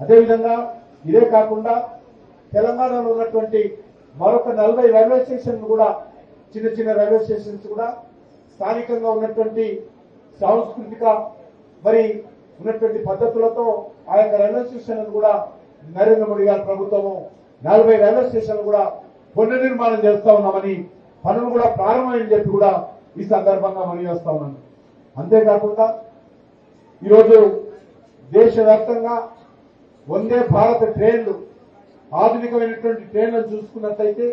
అదేవిధంగా ఇదే కాకుండా తెలంగాణలో ఉన్నటువంటి మరొక నలభై రైల్వే స్టేషన్ కూడా చిన్న చిన్న రైల్వే స్టేషన్స్ కూడా స్థానికంగా ఉన్నటువంటి సాంస్కృతిక మరి ఉన్నటువంటి పద్ధతులతో ఆ యొక్క రైల్వే స్టేషన్లను కూడా నరేంద్ర మోడీ గారి ప్రభుత్వము నలభై రైల్వే స్టేషన్లు కూడా పునర్నిర్మాణం చేస్తా ఉన్నామని పనులు కూడా ప్రారంభమని చెప్పి కూడా ఈ సందర్భంగా మనవి చేస్తా ఉన్నాను అంతేకాకుండా ఈరోజు దేశవ్యాప్తంగా వందే భారత్ ట్రైన్లు ఆధునికమైనటువంటి ట్రైన్లను చూసుకున్నట్లయితే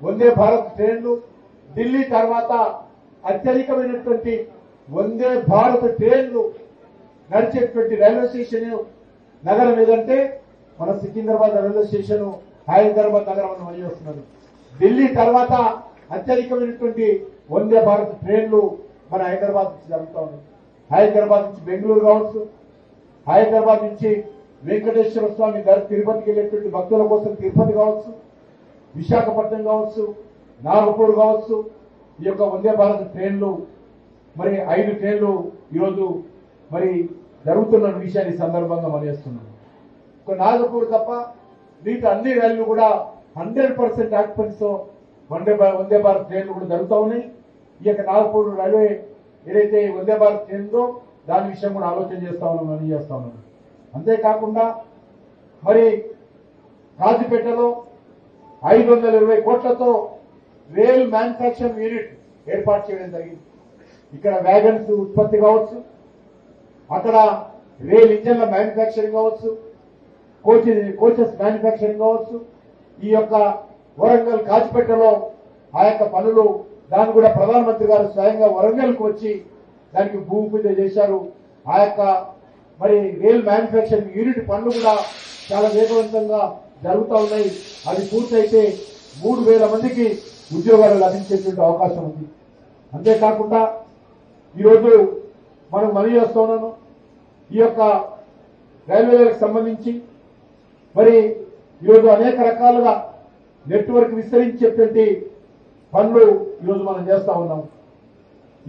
వందే భారత్ ట్రైన్లు ఢిల్లీ తర్వాత అత్యధికమైనటువంటి వందే భారత్ ట్రైన్లు నడిచేటువంటి రైల్వే స్టేషన్ నగరం ఏదంటే మన సికింద్రాబాద్ రైల్వే స్టేషన్ హైదరాబాద్ నగరం అని మళ్ళీ ఢిల్లీ తర్వాత అత్యధికమైనటువంటి వందే భారత్ ట్రైన్లు మన హైదరాబాద్ నుంచి జరుగుతూ ఉన్నాయి. హైదరాబాద్ నుంచి బెంగళూరు కావచ్చు హైదరాబాద్ నుంచి వెంకటేశ్వర స్వామి గారు తిరుపతికి వెళ్ళేటువంటి భక్తుల కోసం తిరుపతి కావచ్చు విశాఖపట్నం కావచ్చు నాగపూర్ కావచ్చు ఈ యొక్క వందే భారత్ ట్రైన్లు మరి ఐదు ట్రైన్లు ఈరోజు మరి జరుగుతున్న విషయాన్ని సందర్భంగా మనవేస్తున్నాను ఒక నాగపూర్ తప్ప మిగతా అన్ని రైళ్ళు కూడా హండ్రెడ్ పర్సెంట్ ఆక్యుపెన్స్తో వందే వందే భారత్ ట్రైన్లు కూడా జరుగుతూ ఉన్నాయి. ఈ యొక్క నాగపూర్ రైల్వే ఏదైతే వందే భారత్ ట్రైన్లో దాని విషయం కూడా ఆలోచన చేస్తా ఉన్నాం అని చేస్తా ఉన్నాను. అంతేకాకుండా మరి కాజీపేటలో ఐదు వందల ఇరవై కోట్లతో రైల్ మ్యానుఫ్యాక్చరింగ్ యూనిట్ ఏర్పాటు చేయడం జరిగింది. ఇక్కడ వ్యాగన్స్ ఉత్పత్తి కావచ్చు అక్కడ రైల్ ఇంజన్ల మ్యానుఫ్యాక్చరింగ్ కావచ్చు కోచ్ కోచెస్ మ్యానుఫ్యాక్చరింగ్ కావచ్చు ఈ యొక్క వరంగల్ కాచిపెట్టలో ఆ యొక్క పనులు దాన్ని కూడా ప్రధానమంత్రి గారు స్వయంగా వరంగల్కు వచ్చి దానికి భూమి పూజ చేశారు. ఆ యొక్క మరి రేల్ మ్యానుఫ్యాక్చరింగ్ యూనిట్ పనులు కూడా చాలా వేగవంతంగా జరుగుతూ ఉన్నాయి. అది పూర్తయితే మూడు వేల మందికి ఉద్యోగాలు లభించేటువంటి అవకాశం ఉంది. అంతేకాకుండా ఈరోజు మనం మనవి చేస్తా ఉన్నాను. ఈ యొక్క రైల్వేలకు సంబంధించి మరి ఈరోజు అనేక రకాలుగా నెట్వర్క్ విస్తరించేటువంటి పనులు ఈరోజు మనం చేస్తా ఉన్నాం.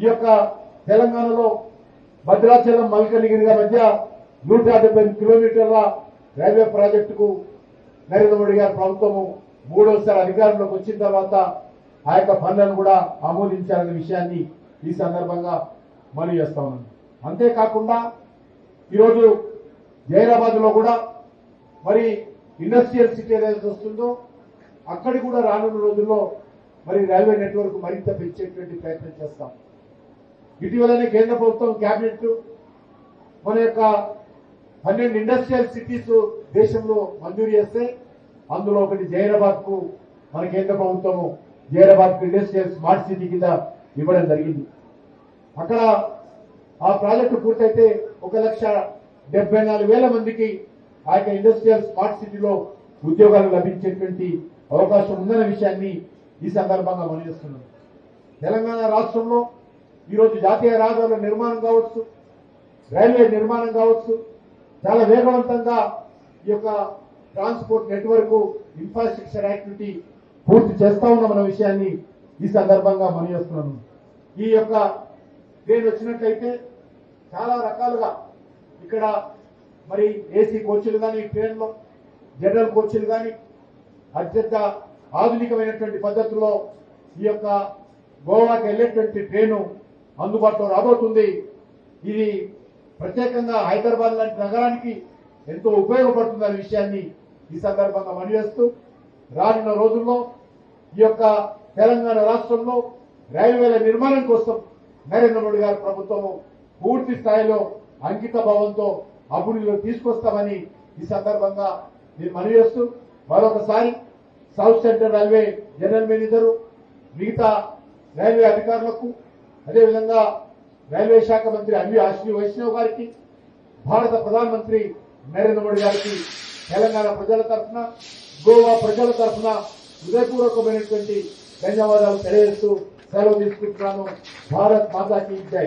ఈ యొక్క తెలంగాణలో భద్రాచలం మల్కనగిరి మధ్య నూట డెబ్బై కిలోమీటర్ల రైల్వే ప్రాజెక్టుకు నరేంద్ర మోడీ గారి ప్రభుత్వము మూడోసారి అధికారంలోకి వచ్చిన తర్వాత ఆ యొక్క పనులను కూడా ఆమోదించాలనే విషయాన్ని ఈ సందర్భంగా మనవి చేస్తా ఉన్నాను అంతేకాకుండా ఈరోజు జైరాబాద్లో కూడా మరి ఇండస్ట్రియల్ సిటీ ఏదైతే వస్తుందో అక్కడి కూడా రానున్న రోజుల్లో మరి రైల్వే నెట్వర్క్ మరింత పెంచేటువంటి ప్రయత్నం చేస్తాం. ఇటీవలనే కేంద్ర ప్రభుత్వం కేబినెట్ మన యొక్క పన్నెండు ఇండస్ట్రియల్ సిటీస్ దేశంలో మంజూరు చేస్తే అందులో ఒకటి జైరాబాద్కు మన కేంద్ర ప్రభుత్వము జైరాబాద్కు ఇండస్ట్రియల్ స్మార్ట్ సిటీ కింద ఇవ్వడం జరిగింది. అక్కడ ఆ ప్రాజెక్టు పూర్తయితే ఒక లక్ష డెబ్బై నాలుగు వేల మందికి ఆ యొక్క ఇండస్ట్రియల్ స్మార్ట్ సిటీలో ఉద్యోగాలు లభించేటువంటి అవకాశం ఉందన్న విషయాన్ని ఈ సందర్భంగా మనవిస్తున్నాను తెలంగాణ రాష్ట్రంలో ఈరోజు జాతీయ రహదారుల నిర్మాణం కావచ్చు రైల్వే నిర్మాణం కావచ్చు చాలా వేగవంతంగా ఈ యొక్క ట్రాన్స్పోర్ట్ నెట్వర్క్ ఇన్ఫ్రాస్ట్రక్చర్ యాక్టివిటీ పూర్తి చేస్తా ఉన్నామన్న విషయాన్ని ఈ సందర్భంగా మనవిస్తున్నాను ఈ యొక్క ట్రైన్ వచ్చినట్లయితే చాలా రకాలుగా ఇక్కడ మరి ఏసీ కోచ్లు కానీ ట్రైన్లో జనరల్ కోచ్లు కానీ అత్యంత ఆధునికమైనటువంటి పద్ధతిలో ఈ యొక్క గోవాకి వెళ్ళేటువంటి ట్రైను అందుబాటులో రాబోతుంది. ఇది ప్రత్యేకంగా హైదరాబాద్ లాంటి నగరానికి ఎంతో ఉపయోగపడుతుంది అనే విషయాన్ని ఈ సందర్భంగా మనివేస్తూ రానున్న రోజుల్లో ఈ యొక్క తెలంగాణ రాష్ట్రంలో రైల్వేల నిర్మాణం కోసం నరేంద్ర మోడీ గారి ప్రభుత్వము పూర్తి స్థాయిలో అంకిత భావంతో అభివృద్ధిలో తీసుకొస్తామని ఈ సందర్భంగా నేను మనవి చేస్తూ మరొకసారి south central railway general manager మిగతా రైల్వే అధికారులకు అదేవిధంగా రైల్వే శాఖ మంత్రి అన్వి అశ్వి వైష్ణవ్ గారికి భారత ప్రధానమంత్రి నరేంద్ర మోడీ గారికి తెలంగాణ ప్రజల తరఫున గోవా ప్రజల తరఫున హృదయపూర్వకమైనటువంటి ధన్యవాదాలు తెలియజేస్తూ సెలవు తీసుకుంటున్నాను. భారత్ మాతాకి జై.